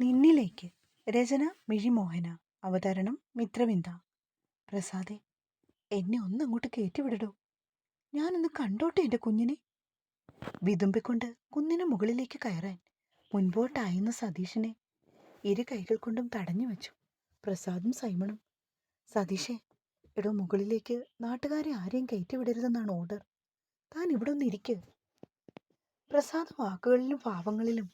നിന്നിലേക്ക്. രചന മിഴിമോഹന അവതരണം മിത്രവിന്ദ. പ്രസാദെ എന്നെ ഒന്ന് അങ്ങോട്ട് കയറ്റിവിടടോ ഞാനൊന്ന് കണ്ടോട്ടെ എന്റെ കുഞ്ഞിനെ. വിതുമ്പിക്കൊണ്ട് കുന്നിന് മുകളിലേക്ക് കയറാൻ മുൻപോട്ടായിരുന്ന സതീഷിനെ ഇരു കൈകൾ കൊണ്ടും തടഞ്ഞു വെച്ചു. പ്രസാദും സൈമണും. സതീഷെ എടോ മുകളിലേക്ക് നാട്ടുകാരെ ആരെയും കയറ്റിവിടരുതെന്നാണ് ഓർഡർ. താൻ ഇവിടെ ഒന്ന് ഇരിക്കുക പ്രസാദ് വാക്കുകളിലും ഭാവങ്ങളിലും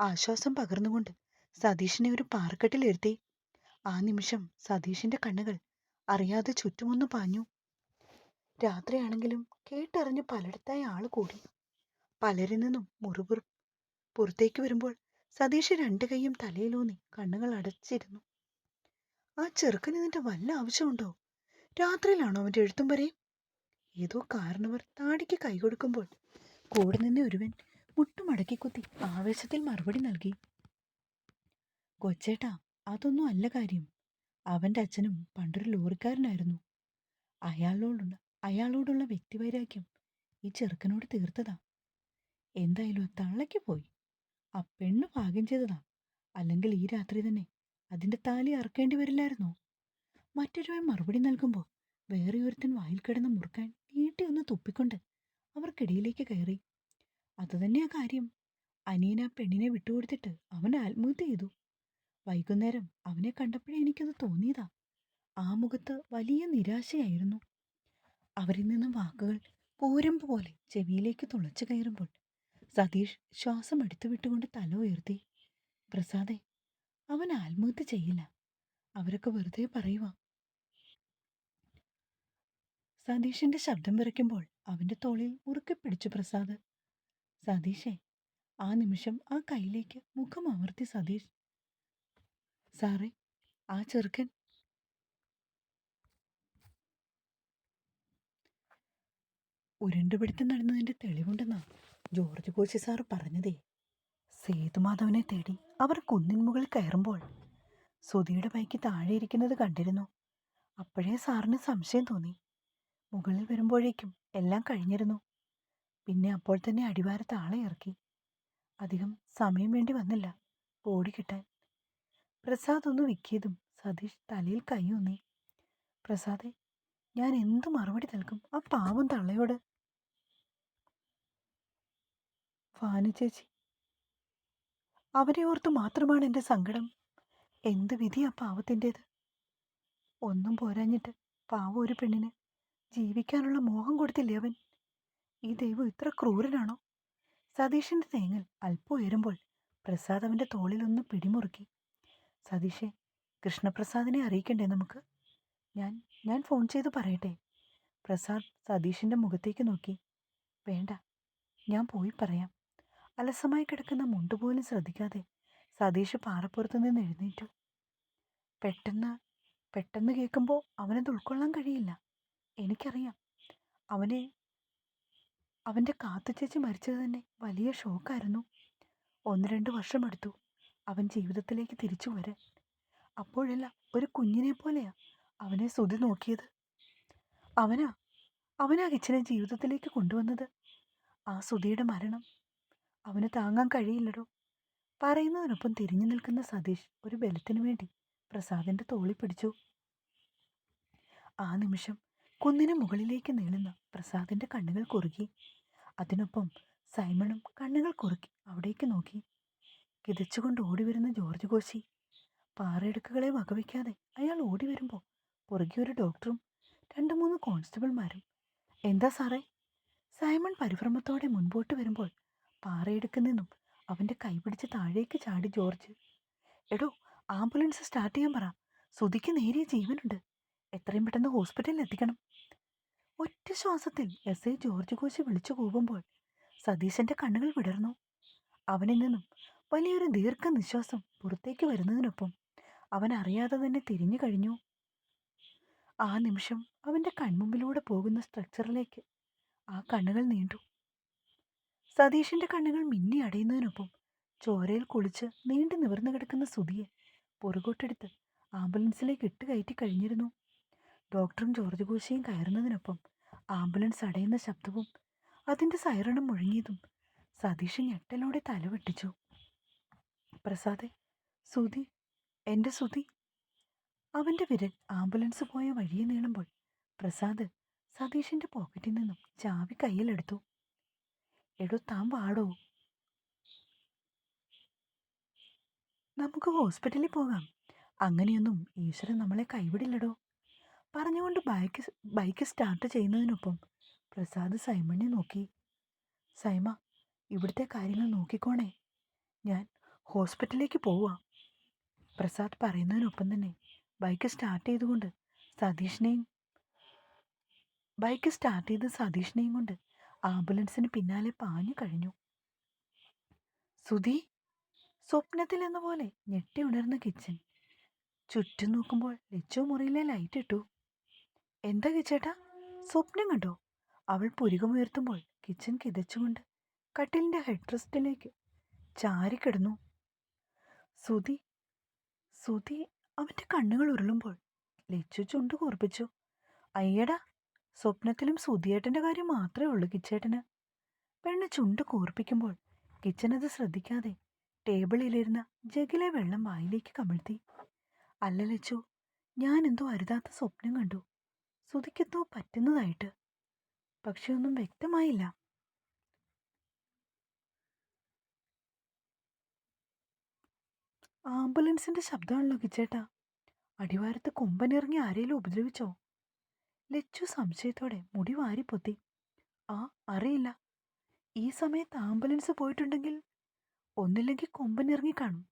ആശ്വാസം പകർന്നുകൊണ്ട് സതീഷിനെ ഒരു പാറക്കെട്ടിലിരുത്തി ആ നിമിഷം സതീഷിന്റെ കണ്ണുകൾ അറിയാതെ ചുറ്റുമൊന്നു പാഞ്ഞു. രാത്രിയാണെങ്കിലും കേട്ടറിഞ്ഞ് പലയിടത്തായി ആൾ കൂടി. പലരിൽ നിന്നും മുറിവുർ പുറത്തേക്ക് വരുമ്പോൾ സതീഷ് രണ്ട് കൈയും തലയിലൂന്നി കണ്ണുകൾ അടച്ചിരുന്നു. ആ ചെറുക്കന് ഇതിന്റെ വല്ല ആവശ്യമുണ്ടോ? രാത്രിയിലാണോ അവന്റെ എഴുത്തും വരെയും? ഏതോ കാരണവർ താടിക്ക് കൈ കൊടുക്കുമ്പോൾ കൂടെ നിന്ന് ഒരുവൻ മുട്ടുമടക്കി കുത്തി ആവേശത്തിൽ മറുപടി നൽകി. കൊച്ചേട്ടാ അതൊന്നും അല്ല കാര്യം. അവന്റെ അച്ഛനും പണ്ടൊരു ലോറിക്കാരനായിരുന്നു. അയാളോടുള്ള അയാളോടുള്ള വ്യക്തിവൈരാഗ്യം ഈ ചെറുക്കനോട് തീർത്തതാ. എന്തായാലും തള്ളയ്ക്ക് പോയി. ആ പെണ്ണ് ഭാഗ്യം ചെയ്തതാ. അല്ലെങ്കിൽ ഈ രാത്രി തന്നെ അതിന്റെ താലി അറക്കേണ്ടി വരില്ലായിരുന്നോ? മറ്റൊരുവൻ മറുപടി നൽകുമ്പോൾ വേറെ ഒരുത്തൻ വായിൽ കിടന്ന് മുറുക്കാൻ നീട്ടി ഒന്ന് തുപ്പിക്കൊണ്ട് അവർക്കിടയിലേക്ക് കയറി. അതുതന്നെയാ കാര്യം. അനിയൻ ആ പെണ്ണിനെ വിട്ടുകൊടുത്തിട്ട് അവൻ ആത്മഹത്യ ചെയ്തു. വൈകുന്നേരം അവനെ കണ്ടപ്പോഴേ എനിക്കത് തോന്നിയതാ. ആ മുഖത്ത് വലിയ നിരാശയായിരുന്നു. അവരിൽ നിന്നും വാക്കുകൾ പോരമ്പ് പോലെ ചെവിയിലേക്ക് തുളച്ചു കയറുമ്പോൾ സതീഷ് ശ്വാസം എടുത്തു വിട്ടുകൊണ്ട് തല ഉയർത്തി. പ്രസാദെ അവൻ ആത്മഹത്യ ചെയ്യില്ല. അവരൊക്കെ വെറുതെ പറയുക സതീഷിന്റെ ശബ്ദം വിറയ്ക്കുമ്പോൾ അവന്റെ തോളിൽ ഉറുക്കെ പിടിച്ചു പ്രസാദ്. സതീഷേ ആ നിമിഷം ആ കൈയിലേക്ക് മുഖം അമർത്തി സതീഷ്. സാറേ ആ ചെറുക്കൻ ഉരുണ്ടുപിടുത്തം നടന്നതിന്റെ തെളിവുണ്ടെന്നാ ജോർജ് കോശി സാറ് പറഞ്ഞതേ. സേതുമാധവനെ തേടി അവർ കുന്നിൻ മുകളിൽ കയറുമ്പോൾ സുധിയുടെ ബൈക്ക് താഴെ ഇരിക്കുന്നത് കണ്ടിരുന്നു. അപ്പോഴേ സാറിന് സംശയം തോന്നി. മുകളിൽ വരുമ്പോഴേക്കും എല്ലാം കഴിഞ്ഞിരുന്നു. പിന്നെ അപ്പോൾ തന്നെ അടിവാരത്ത് ആളെ ഇറക്കി. അധികം സമയം വേണ്ടി വന്നില്ല. ബോഡി കിട്ടാൻ. പ്രസാദ് ഒന്ന് വിക്കിയതും സതീഷ് തലയിൽ കൈയൊന്നി പ്രസാദെ ഞാൻ എന്ത് മറുപടി നൽകും? ആ പാവം തള്ളയോട്. ഭാനു ചേച്ചി അവരെ ഓർത്ത് മാത്രമാണ് എന്റെ സങ്കടം. എന്ത് വിധി ആ പാവത്തിന്റേത് ഒന്നും പോരാഞ്ഞിട്ട് പാവം ഒരു പെണ്ണിന് ജീവിക്കാനുള്ള മോഹം കൊടുത്തില്ലേ അവൻ? ഈ ദൈവം ഇത്ര ക്രൂരനാണോ? സതീഷിന്റെ തേങ്ങൽ അല്പം ഉയരുമ്പോൾ പ്രസാദ് അവന്റെ തോളിലൊന്ന് പിടിമുറുക്കി. സതീഷെ കൃഷ്ണപ്രസാദിനെ അറിയിക്കണ്ടേ നമുക്ക്? ഞാൻ ഞാൻ ഫോൺ ചെയ്ത് പറയട്ടെ. പ്രസാദ് സതീഷിന്റെ മുഖത്തേക്ക് നോക്കി. വേണ്ട ഞാൻ പോയി പറയാം. അലസമായി കിടക്കുന്ന മുണ്ടുപോലും ശ്രദ്ധിക്കാതെ സതീഷ് പാറപ്പുറത്ത് നിന്ന് എഴുന്നേറ്റു. പെട്ടെന്ന് പെട്ടെന്ന് കേൾക്കുമ്പോൾ അവനത് ഉൾക്കൊള്ളാൻ കഴിയില്ല. എനിക്കറിയാം. അവനെ അവന്റെ കാത്തുചേച്ചി മരിച്ചത് തന്നെ വലിയ ഷോക്കായിരുന്നു ഒന്ന് രണ്ട് വർഷമെടുത്തു അവൻ ജീവിതത്തിലേക്ക് തിരിച്ചു വരാൻ. അപ്പോഴല്ല ഒരു കുഞ്ഞിനെ പോലെയാ അവനെ ശ്രുതി നോക്കിയത്. അവനാ അവനാ കിച്ചനെ ജീവിതത്തിലേക്ക് കൊണ്ടുവന്നത്. ആ ശ്രുതിയുടെ മരണം അവന് താങ്ങാൻ കഴിയില്ലടോ. പറയുന്നതിനൊപ്പം തിരിഞ്ഞു നിൽക്കുന്ന സതീഷ് ഒരു ബലത്തിനു വേണ്ടി പ്രസാദിന്റെ തോളി പിടിച്ചു. ആ നിമിഷം കുന്നിന് മുകളിലേക്ക് നീളുന്ന പ്രസാദിന്റെ കണ്ണുകൾ കുറുകി. അതിനൊപ്പം സൈമണും കണ്ണുകൾ കുറുക്കി അവിടേക്ക് നോക്കി. കിതച്ചുകൊണ്ട് ഓടിവരുന്ന ജോർജ് കോശി. പാറയിടുക്കുകളെ വകവയ്ക്കാതെ അയാൾ ഓടി വരുമ്പോൾ പുറകെ ഒരു ഡോക്ടറും രണ്ട് മൂന്ന് കോൺസ്റ്റബിൾമാരും. എന്താ സാറേ? സൈമൺ പരിഭ്രമത്തോടെ മുൻപോട്ട് വരുമ്പോൾ പാറയിടുക്കിൽ നിന്നും അവന്റെ കൈപിടിച്ച് താഴേക്ക് ചാടി ജോർജ് എടോ ആംബുലൻസ് സ്റ്റാർട്ട് ചെയ്യാൻ പറ. സുധിക്ക് നേരിയ ജീവനുണ്ട്. എത്രയും പെട്ടെന്ന് ഹോസ്പിറ്റലിൽ എത്തിക്കണം. ഒറ്റ ശ്വാസത്തിൽ എസ്. ഐ. ജോർജ് കോശി വിളിച്ചു കൂവുമ്പോൾ സതീശന്റെ കണ്ണുകൾ വിടർന്നു. അവനിൽ നിന്നും വലിയൊരു ദീർഘനിശ്വാസം പുറത്തേക്ക് വരുന്നതിനൊപ്പം അവൻ അറിയാതെ തന്നെ തിരിഞ്ഞു കഴിഞ്ഞു. ആ നിമിഷം അവന്റെ കൺമുമ്പിലൂടെ പോകുന്ന സ്ട്രക്ചറിലേക്ക് ആ കണ്ണുകൾ നീണ്ടു. സതീഷിന്റെ കണ്ണുകൾ മിന്നി അടയുന്നതിനൊപ്പം ചോരയിൽ കുളിച്ച് നീണ്ടു നിവർന്നു കിടക്കുന്ന സുധിയെ പുറകോട്ടെടുത്ത് ആംബുലൻസിലേക്ക് ഇട്ട് കയറ്റി കഴിഞ്ഞിരുന്നു. ഡോക്ടറും ജോർജ് കോശിയും കയറുന്നതിനൊപ്പം ആംബുലൻസ് അടയുന്ന ശബ്ദവും അതിന്റെ സൈറണും മുഴങ്ങിയതും സതീഷ് ഞെട്ടലോടെ തലവെട്ടിച്ചു. പ്രസാദെ സുധി എന്റെ സുധി. അവന്റെ വിരൽ ആംബുലൻസ് പോയ വഴിയെ നീളുമ്പോൾ പ്രസാദ് സതീഷിന്റെ പോക്കറ്റിൽ നിന്നും ചാവി കയ്യിലെടുത്തു. എടോ താൻ വാടോ? നമുക്ക് ഹോസ്പിറ്റലിൽ പോകാം. അങ്ങനെയൊന്നും ഈശ്വരൻ നമ്മളെ കൈവിടില്ലടോ? പറഞ്ഞുകൊണ്ട് ബൈക്ക് ബൈക്ക് സ്റ്റാർട്ട് ചെയ്യുന്നതിനൊപ്പം പ്രസാദ് സൈമണിനെ നോക്കി. സൈമ ഇവിടുത്തെ കാര്യങ്ങൾ നോക്കിക്കോണേ. ഞാൻ ഹോസ്പിറ്റലിലേക്ക് പോവുക പ്രസാദ് പറയുന്നതിനൊപ്പം തന്നെ ബൈക്ക് സ്റ്റാർട്ട് ചെയ്തുകൊണ്ട് സതീഷിനെയും ബൈക്ക് സ്റ്റാർട്ട് ചെയ്ത് സതീഷിനെയും കൊണ്ട് ആംബുലൻസിന് പിന്നാലെ പാഞ്ഞു കഴിഞ്ഞു. സുധി സ്വപ്നത്തിൽ എന്ന പോലെ ഞെട്ടി ഉണർന്ന കിച്ചൻ. ചുറ്റും നോക്കുമ്പോൾ ലച്ചു മുറിയിലെ ലൈറ്റ് ഇട്ടു. എന്താ കിച്ചേട്ടാ? സ്വപ്നം കണ്ടോ? അവൾ പുരികമുയർത്തുമ്പോൾ കിച്ചൻ കിതച്ചുകൊണ്ട് കട്ടിലിന്റെ ഹെഡ് റെസ്റ്റിലേക്ക് ചാരിക്കിടന്നു. സുധി സുധി അവന്റെ കണ്ണുകൾ ഉരുളുമ്പോൾ ലച്ചു ചുണ്ട് കൂർപ്പിച്ചു. അയ്യടാ സ്വപ്നത്തിലും സുധിയേട്ടന്റെ കാര്യം മാത്രമേ ഉള്ളൂ കിച്ചേട്ടന് പെണ്ണ് ചുണ്ട് കൂർപ്പിക്കുമ്പോൾ അത് ശ്രദ്ധിക്കാതെ ടേബിളിലിരുന്ന ജഗിലെ വെള്ളം വായിലേക്ക് കമിഴ്ത്തി. അല്ല ലച്ചു ഞാൻ എന്തോ അരുതാത്ത സ്വപ്നം കണ്ടു. സുധിക്കെന്തോ പറ്റുന്നതായിട്ട്. പക്ഷെ ഒന്നും വ്യക്തമായില്ല. ആംബുലൻസിന്റെ ശബ്ദമാണല്ലോ കിച്ചേട്ടാ അടിവാരത്ത് കൊമ്പനിറങ്ങി ആരെയും ഉപദ്രവിച്ചോ? ലച്ചു സംശയത്തോടെ മുടി വാരി പൊത്തി ആ അറിയില്ല. ഈ സമയത്ത് ആംബുലൻസ് പോയിട്ടുണ്ടെങ്കിൽ ഒന്നില്ലെങ്കിൽ കൊമ്പനിറങ്ങി കാണും.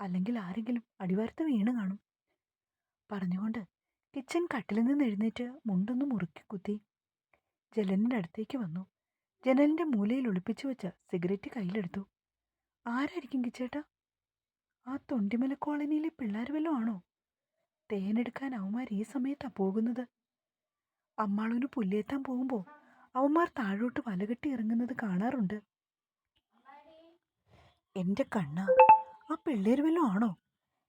അല്ലെങ്കിൽ ആരെങ്കിലും അടിവാരത്ത് വീണ് കാണും. പറഞ്ഞുകൊണ്ട് കിച്ചൻ കട്ടിലിൽ നിന്ന് എഴുന്നേറ്റ് മുണ്ടൊന്ന് മുറുക്കി കുത്തി. ജലനിന്റെ അടുത്തേക്ക് വന്നു. ജനലിന്റെ മൂലയിൽ ഒളിപ്പിച്ചു വെച്ച സിഗരറ്റ് കയ്യിലെടുത്തു. ആരായിരിക്കും കിച്ചേട്ടാ ആ തൊണ്ടിമല കോളനിയിലെ പിള്ളേർ വല്ലതും ആണോ? തേനെടുക്കാൻ അവന്മാർ ഈ സമയത്താ പോകുന്നത്. അമ്മാളൂന് പുല്ലേത്താൻ പോകുമ്പോൾ അവന്മാർ താഴോട്ട് വലകെട്ടി ഇറങ്ങുന്നത് കാണാറുണ്ട്. എന്റെ കണ്ണ ആ പിള്ളേർ വല്ലതും ആണോ?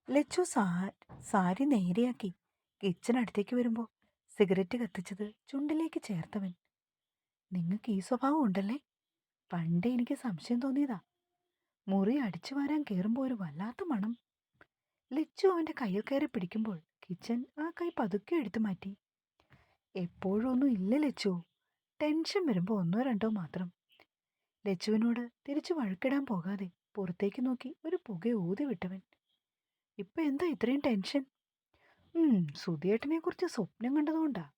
ലച്ചു സാ സാരി നേരെയാക്കി കിച്ചനടുത്തേക്ക് വരുമ്പോൾ സിഗരറ്റ് കത്തിച്ചത് ചുണ്ടിലേക്ക് ചേർത്തവൻ. നിങ്ങൾക്ക് ഈ സ്വഭാവം ഉണ്ടല്ലേ? പണ്ടേ എനിക്ക് സംശയം തോന്നിയതാ. മുറി അടിച്ചു വാരാൻ കയറുമ്പോൾ ഒരു വല്ലാത്ത മണം. ലച്ചു അവന്റെ കയ്യിൽ കയറി പിടിക്കുമ്പോൾ കിച്ചൻ ആ കൈ പതുക്കെ എടുത്തു മാറ്റി. എപ്പോഴും ഒന്നും ഇല്ല ലച്ചു. ടെൻഷൻ വരുമ്പോൾ ഒന്നോ രണ്ടോ മാത്രം. ലച്ചുവിനോട് തിരിച്ചു വഴക്കിടാൻ പോകാതെ പുറത്തേക്ക് നോക്കി ഒരു പുക ഊതി വിട്ടവൻ. ഇപ്പം എന്താ ഇത്രയും ടെൻഷൻ? സുധിയേട്ടനെ കുറിച്ച് സ്വപ്നം കണ്ടതുകൊണ്ടാ.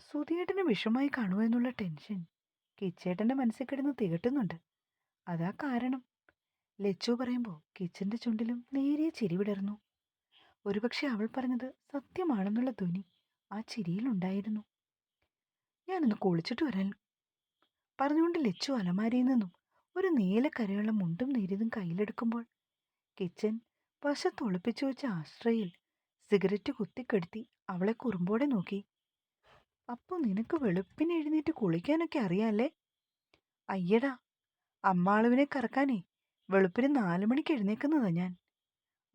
സുധിയേട്ടനെ വിഷമായി കാണുമെന്നുള്ള ടെൻഷൻ കിച്ചേട്ടന്റെ മനസ്സിൽ കിടന്ന് തികട്ടുന്നുണ്ട്. അതാ കാരണം. ലച്ചു പറയുമ്പോൾ കിച്ചന്റെ ചുണ്ടിലും നേരിയ ചിരി വിടർന്നു. ഒരുപക്ഷെ അവൾ പറഞ്ഞത് സത്യമാണെന്നുള്ള ധ്വനി ആ ചിരിയിലുണ്ടായിരുന്നു ഞാനൊന്ന് കുളിച്ചിട്ട് വരാൻ പറഞ്ഞുകൊണ്ട് ലച്ചു അലമാരിയിൽ നിന്നും ഒരു നീല കരയുള്ള മുണ്ടും നേരിയതും കയ്യിലെടുക്കുമ്പോൾ കിച്ചൻ വശത്തൊളിപ്പിച്ചു വെച്ച ആശ്രയിൽ സിഗരറ്റ് കുത്തിക്കെടുത്തി അവളെ കുറുമ്പോടെ നോക്കി. അപ്പോ നിനക്ക് വെളുപ്പിന് എഴുന്നേറ്റ് കുളിക്കാനൊക്കെ അറിയാല്ലേ? അയ്യടാ അമ്മാളുവിനെ കറക്കാനേ വെളുപ്പിന് നാലു മണിക്ക് എഴുന്നേക്കുന്നതാ ഞാൻ.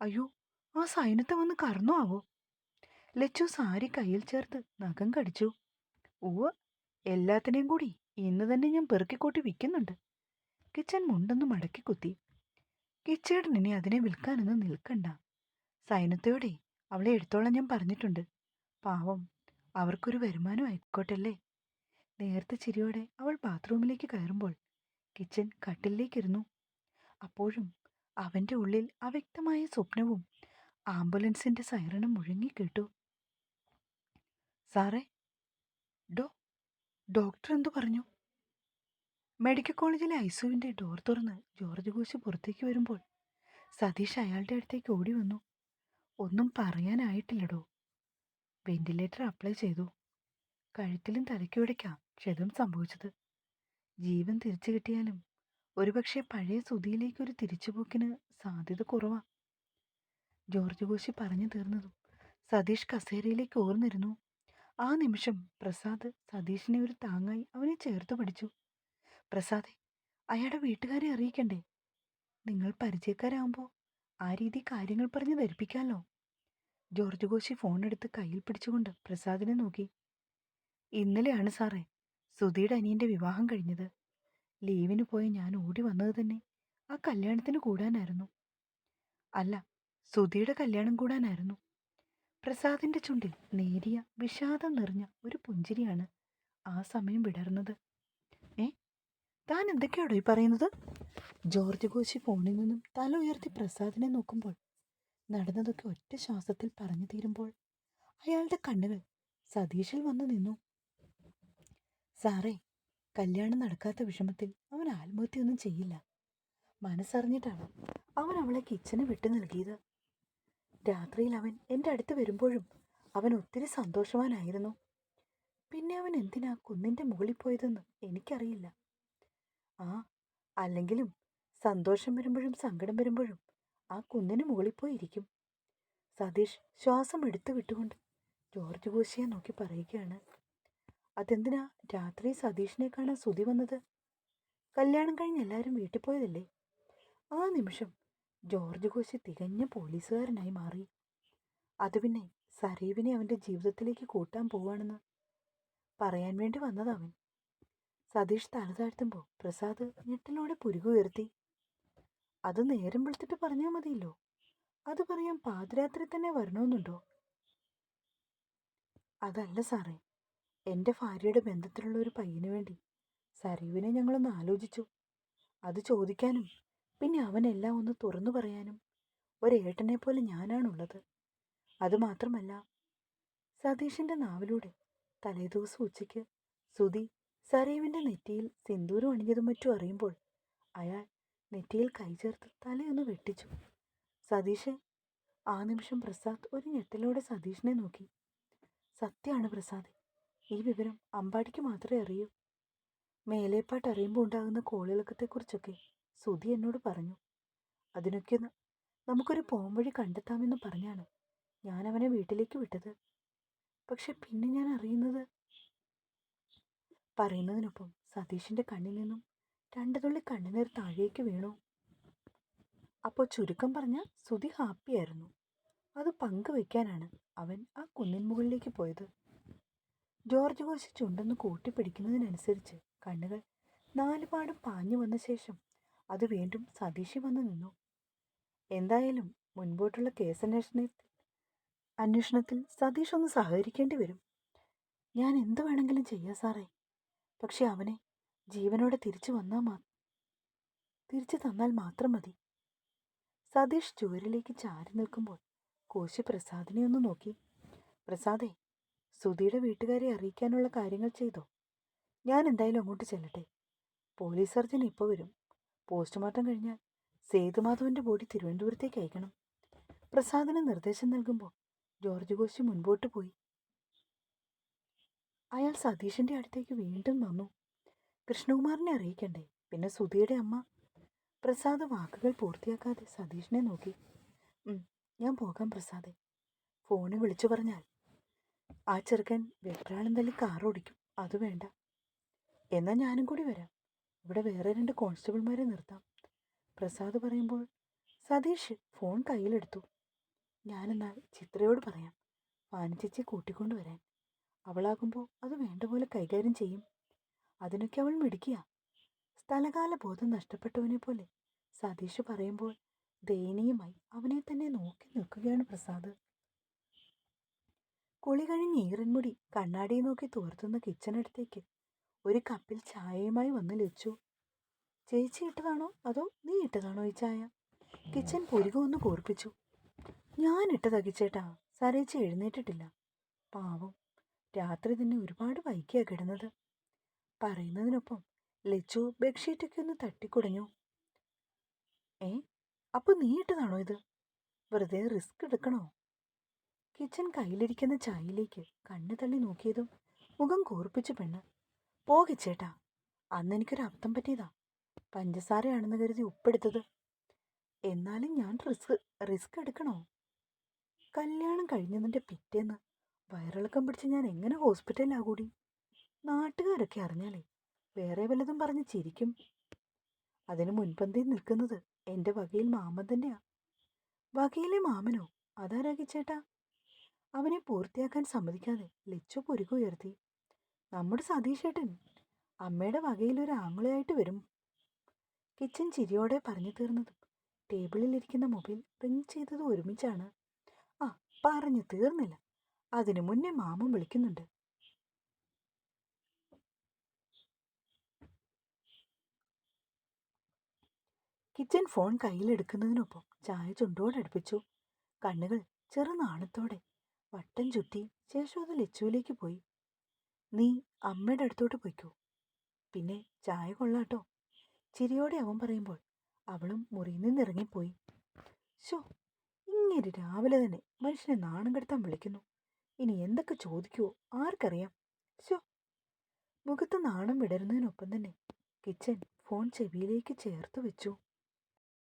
അയ്യോ ആ സൈനത്തെ വന്ന് കറന്നോ ആവോ? ലച്ചു സാരി കയ്യിൽ ചേർത്ത് നഖം കടിച്ചു. ഉവ്വ എല്ലാത്തിനെയും കൂടി ഇന്ന് തന്നെ ഞാൻ പെറുക്കിക്കൂട്ടി വിൽക്കുന്നുണ്ട്. കിച്ചൻ മുണ്ടൊന്ന് മടക്കി കുത്തി. കിച്ചേടൻ ഇനി അതിനെ വിൽക്കാനൊന്നും നിൽക്കണ്ട. സൈനത്തോടെ അവളെ എടുത്തോളാൻ ഞാൻ പറഞ്ഞിട്ടുണ്ട്. പാവം അവർക്കൊരു വരുമാനം ആയിക്കോട്ടല്ലേ? നേരത്തെ ചിരിയോടെ അവൾ ബാത്റൂമിലേക്ക് കയറുമ്പോൾ കിച്ചൻ കട്ടിലേക്കിരുന്നു അപ്പോഴും അവന്റെ ഉള്ളിൽ അവ്യക്തമായ സ്വപ്നവും ആംബുലൻസിന്റെ സൈറണും മുഴങ്ങി കേട്ടു. സാറേ ഡോ ഡോക്ടർ എന്തു പറഞ്ഞു? മെഡിക്കൽ കോളേജിലെ ഐസുവിന്റെ ഡോർ തുറന്ന് ജോർജ് ഘോഷ് പുറത്തേക്ക് വരുമ്പോൾ സതീഷ് അയാളുടെ അടുത്തേക്ക് ഓടി വന്നു. ഒന്നും പറയാനായിട്ടില്ലടോ. വെന്റിലേറ്റർ അപ്ലൈ ചെയ്തു. കഴുത്തിലും തലയ്ക്കുവിടയ്ക്കാ ക്ഷതം സംഭവിച്ചത്. ജീവൻ തിരിച്ചു കിട്ടിയാലും ഒരുപക്ഷെ പഴയ സുതിയിലേക്കൊരു തിരിച്ചുപോക്കിന് സാധ്യത കുറവാ. ജോർജ് കോശി പറഞ്ഞു തീർന്നതും സതീഷ് കസേരയിലേക്ക് ഓർന്നിരുന്നു. ആ നിമിഷം പ്രസാദ് സതീഷിനെ ഒരു താങ്ങായി അവനെ ചേർത്ത് പിടിച്ചു. പ്രസാദെ അയാളുടെ വീട്ടുകാരെ അറിയിക്കണ്ടേ? നിങ്ങൾ പരിചയക്കാരാകുമ്പോൾ ആ രീതി കാര്യങ്ങൾ പറഞ്ഞ് ധരിപ്പിക്കാമല്ലോ ജോർജ് ഘോഷി ഫോണെടുത്ത് കയ്യിൽ പിടിച്ചുകൊണ്ട് പ്രസാദിനെ നോക്കി. ഇന്നലെയാണ് സാറേ സുധിയുടെ അനിയന്റെ വിവാഹം കഴിഞ്ഞത്. ലീവിന് പോയ ഞാൻ ഓടി വന്നത് തന്നെ ആ കല്യാണത്തിന് കൂടാനായിരുന്നു. അല്ല സുധിയുടെ കല്യാണം കൂടാനായിരുന്നു. പ്രസാദിന്റെ ചുണ്ടിൽ നേരിയ വിഷാദം നിറഞ്ഞ ഒരു പുഞ്ചിരിയാണ് ആ സമയം വിടർന്നത്. ഏ താൻ എന്തൊക്കെയാണോ ഈ പറയുന്നത്? ജോർജ് കോശി ഫോണിൽ നിന്നും തല ഉയർത്തി പ്രസാദിനെ നോക്കുമ്പോൾ നടന്നതൊക്കെ ഒറ്റ ശ്വാസത്തിൽ പറഞ്ഞു തീരുമ്പോൾ അയാളുടെ കണ്ണുകൾ സതീഷിൽ വന്നു നിന്നു. സാറേ കല്യാണം നടക്കാത്ത വിഷമത്തിൽ അവൻ ആത്മഹത്യയൊന്നും ചെയ്യില്ല. മനസ്സറിഞ്ഞിട്ടാണ് അവൻ അവളെ കിച്ചന് വിട്ടു നൽകിയത്. രാത്രിയിൽ അവൻ എന്റെ അടുത്ത് വരുമ്പോഴും അവൻ ഒത്തിരി സന്തോഷവാനായിരുന്നു. പിന്നെ അവൻ എന്തിനാ കുന്നിന്റെ മുകളിൽ പോയതെന്ന് എനിക്കറിയില്ല. ആ അല്ലെങ്കിലും സന്തോഷം വരുമ്പോഴും സങ്കടം വരുമ്പോഴും ആ കുന്നിന് മുകളിൽ പോയിരിക്കും സതീഷ് ശ്വാസം എടുത്തു വിട്ടുകൊണ്ട് ജോർജ് കോശിയെ നോക്കി പറയുകയാണ്. അതെന്തിനാ രാത്രി സതീഷിനെ കാണാൻ സുതി വന്നത്? കല്യാണം കഴിഞ്ഞ് എല്ലാവരും വീട്ടിൽ പോയതല്ലേ? ആ നിമിഷം ജോർജ് കോശി തികഞ്ഞ പോലീസുകാരനായി മാറി. അത് പിന്നെ സരീവിനെ അവന്റെ ജീവിതത്തിലേക്ക് കൂട്ടാൻ പോവാണെന്ന് പറയാൻ വേണ്ടി വന്നതവൻ സതീഷ് തല താഴ്ത്തുമ്പോൾ പ്രസാദ് ഞെട്ടലോടെ പുരുകുയർത്തി അത് നേരം വെളുത്തിട്ട് പറഞ്ഞാൽ മതിയല്ലോ. അത് പറയാൻ പാതിരാത്രി തന്നെ വരണമെന്നുണ്ടോ? അതല്ല സാറേ എന്റെ ഭാര്യയുടെ ബന്ധത്തിലുള്ള ഒരു പയ്യന് വേണ്ടി സരീവിനെ ഞങ്ങളൊന്ന് ആലോചിച്ചു. അത് ചോദിക്കാനും പിന്നെ അവനെല്ലാം ഒന്ന് തുറന്നു പറയാനും ഒരേട്ടനെ പോലെ ഞാനാണുള്ളത്. അതുമാത്രമല്ല സതീഷിന്റെ നാവിലൂടെ തലേദിവസം ഉച്ചയ്ക്ക് സുധി സരീവിന്റെ നെറ്റിയിൽ സിന്ദൂരം അണിഞ്ഞതും മറ്റും അറിയുമ്പോൾ അയാൾ നെറ്റിയിൽ കൈ ചേർത്ത് തലയൊന്ന് വെട്ടിച്ചു. സതീഷ് ആ നിമിഷം പ്രസാദ് ഒരു ഞെട്ടലോടെ സതീഷിനെ നോക്കി. സത്യമാണ് പ്രസാദ് ഈ വിവരം അമ്പാടിക്ക് മാത്രമേ അറിയൂ. മേലേപ്പാട്ട് അറിയുമ്പോൾ ഉണ്ടാകുന്ന കോളിളക്കത്തെക്കുറിച്ചൊക്കെ സുധി എന്നോട് പറഞ്ഞു. അതിനൊക്കെ നമുക്കൊരു പോംവഴി കണ്ടെത്താമെന്ന് പറഞ്ഞാണ് ഞാൻ അവനെ വീട്ടിലേക്ക് വിട്ടത്. പക്ഷെ പിന്നെ ഞാൻ അറിയുന്നത്? പറയുന്നതിനൊപ്പം സതീഷിന്റെ കണ്ണിൽ നിന്നും രണ്ടു തുള്ളി കണ്ണുനീർ താഴേക്ക് വീണു. അപ്പോൾ ചുരുക്കം പറഞ്ഞ സുതി ഹാപ്പിയായിരുന്നു അത് പങ്കുവെക്കാനാണ് അവൻ ആ കുന്നിൻ മുകളിലേക്ക് പോയത്. ജോർജ് കോശി ചുണ്ടെന്ന് കൂട്ടിപ്പിടിക്കുന്നതിനനുസരിച്ച് കണ്ണുകൾ നാലുപാടും പാഞ്ഞു വന്ന ശേഷം അത് വീണ്ടും സതീഷി വന്നു നിന്നു. എന്തായാലും മുൻപോട്ടുള്ള കേസന്വേഷണത്തിൽ അന്വേഷണത്തിൽ സതീഷ് ഒന്ന് സഹകരിക്കേണ്ടി വരും. ഞാൻ എന്തു വേണമെങ്കിലും ചെയ്യാം സാറേ. പക്ഷെ അവനെ ജീവനോടെ തിരിച്ചു വന്നാൽ മാ തിരിച്ചു തന്നാൽ മാത്രം മതി. സതീഷ് ചുവരിലേക്ക് ചാരി നിൽക്കുമ്പോൾ കോശി പ്രസാദിനെ ഒന്ന് നോക്കി. പ്രസാദേ സുധിയുടെ വീട്ടുകാരെ അറിയിക്കാനുള്ള കാര്യങ്ങൾ ചെയ്തോ? ഞാൻ എന്തായാലും അങ്ങോട്ട് ചെല്ലട്ടെ. പോലീസ് സർജൻ ഇപ്പോൾ വരും. പോസ്റ്റ്മോർട്ടം കഴിഞ്ഞാൽ സേതുമാധവന്റെ ബോഡി തിരുവനന്തപുരത്തേക്ക് അയക്കണം. പ്രസാദിന് നിർദ്ദേശം നൽകുമ്പോൾ ജോർജ് കോശി മുൻപോട്ട് പോയി. അയാൾ സതീഷിന്റെ അടുത്തേക്ക് വീണ്ടും വന്നു. കൃഷ്ണകുമാറിനെ അറിയിക്കണ്ടേ? പിന്നെ സുധിയുടെ അമ്മ? പ്രസാദ് വാക്കുകൾ പൂർത്തിയാക്കാതെ സതീഷിനെ നോക്കി. ഞാൻ പോകാം പ്രസാദേ. ഫോണിൽ വിളിച്ചു പറഞ്ഞാൽ ആ ചെറുക്കൻ വെപ്രാളം തല്ലി കാർ ഓടിക്കും. അത് വേണ്ട. എന്നാൽ ഞാനും കൂടി വരാം. ഇവിടെ വേറെ രണ്ട് കോൺസ്റ്റബിൾമാരെ നിർത്താം. പ്രസാദ് പറയുമ്പോൾ സതീഷ് ഫോൺ കയ്യിലെടുത്തു. ഞാനെന്നാൽ ചിത്രയോട് പറയാം. വാനിച്ചേച്ചി കൂട്ടിക്കൊണ്ടുവരാൻ അവളാകുമ്പോൾ അത് വേണ്ട പോലെ കൈകാര്യം ചെയ്യും. അതിനൊക്കെ അവൾ മിടുക്കിയ. സ്ഥലകാല ബോധം നഷ്ടപ്പെട്ടവനെ പോലെ. സതീഷ് പറയുമ്പോൾ ദയനീയമായി അവനെ തന്നെ നോക്കി നിൽക്കുകയാണ് പ്രസാദ്. കുളി കഴിഞ്ഞ് ഈറൻമുടി കണ്ണാടിയെ നോക്കി തുവർത്തുന്ന കിച്ചണടുത്തേക്ക് ഒരു കപ്പിൽ ചായയുമായി വന്ന് ലച്ചു ചേച്ചി ഇട്ടതാണോ? അതോ നീ ഇട്ടതാണോ ഈ ചായ? കിച്ചൻ പുരുകം ഒന്ന് കൂർപ്പിച്ചു. ഞാൻ ഇട്ടതാ കിച്ചേട്ടാ സരേച്ചി എഴുന്നേറ്റിട്ടില്ല. പാവം. രാത്രി തന്നെ ഒരുപാട് വൈകിയാ കിടന്നത്. പറയുന്നതിനൊപ്പം ലച്ചു ബെഡ്ഷീറ്റൊക്കെ ഒന്ന് തട്ടിക്കുടഞ്ഞു. ഏ അപ്പൊ നീ ഇട്ടതാണോ ഇത്? വെറുതെ റിസ്ക് എടുക്കണോ? കിച്ചൻ കയ്യിലിരിക്കുന്ന ചായയിലേക്ക് കണ്ണു തള്ളി നോക്കിയതും മുഖം കൂർപ്പിച്ചു പെണ്ണ്. പോകിച്ചേട്ടാ അന്ന് എനിക്കൊരു അബദ്ധം പറ്റിയതാ. പഞ്ചസാരയാണെന്ന് കരുതി ഉപ്പെടുത്തത്. എന്നാലും ഞാൻ റിസ്ക് റിസ്ക് എടുക്കണോ? കല്യാണം കഴിഞ്ഞതിന്റെ പിറ്റേന്ന് വയറിളക്കം പിടിച്ച് ഞാൻ എങ്ങനെ ഹോസ്പിറ്റലിലാകൂടി? നാട്ടുകാരൊക്കെ അറിഞ്ഞാലേ വേറെ വല്ലതും പറഞ്ഞ് ചിരിക്കും. അതിന് മുൻപന്തിയിൽ നിൽക്കുന്നത് എന്റെ വകയിൽ മാമൻ തന്നെയാ. വകയിലെ മാമനോ? അതാരാകിച്ചേട്ടാ അവനെ പൂർത്തിയാക്കാൻ സമ്മതിക്കാതെ ലിച്ചു പുരുക ഉയർത്തി. നമ്മുടെ സതീഷേട്ടൻ അമ്മയുടെ വകയിൽ ഒരു ആങ്ങളയായിട്ട് വരും. കിച്ചൻ ചിരിയോടെ പറഞ്ഞു തീർന്നതും. ടേബിളിലിരിക്കുന്ന മൊബൈൽ റിങ് ചെയ്തത് ഒരുമിച്ചാണ്. ആ പറഞ്ഞു തീർന്നില്ല. അതിനു മുന്നേ മാമൻ വിളിക്കുന്നുണ്ട്. കിച്ചൻ ഫോൺ കയ്യിലെടുക്കുന്നതിനൊപ്പം ചായ ചുണ്ടോടടുപ്പിച്ചു. കണ്ണുകൾ ചെറുനാണത്തോടെ വട്ടം ചുറ്റി ശേഷം അത് ലച്ചുവിലേക്ക് പോയി. നീ അമ്മയുടെ അടുത്തോട്ട് പോയിക്കോ. പിന്നെ ചായ കൊള്ളാട്ടോ ചിരിയോടെ അവൻ പറയുമ്പോൾ അവളും മുറിയിൽ നിന്നിറങ്ങിപ്പോയി. ഷോ ഇങ്ങനെ രാവിലെ തന്നെ മനുഷ്യനെ നാണം കെടുത്താൻ വിളിക്കുന്നു. ഇനി എന്തൊക്കെ ചോദിക്കുവോ ആർക്കറിയാം. ഷോ മുഖത്ത് നാണം വിടരുന്നതിനൊപ്പം തന്നെ കിച്ചൻ ഫോൺ ചെവിയിലേക്ക് ചേർത്ത് വെച്ചു.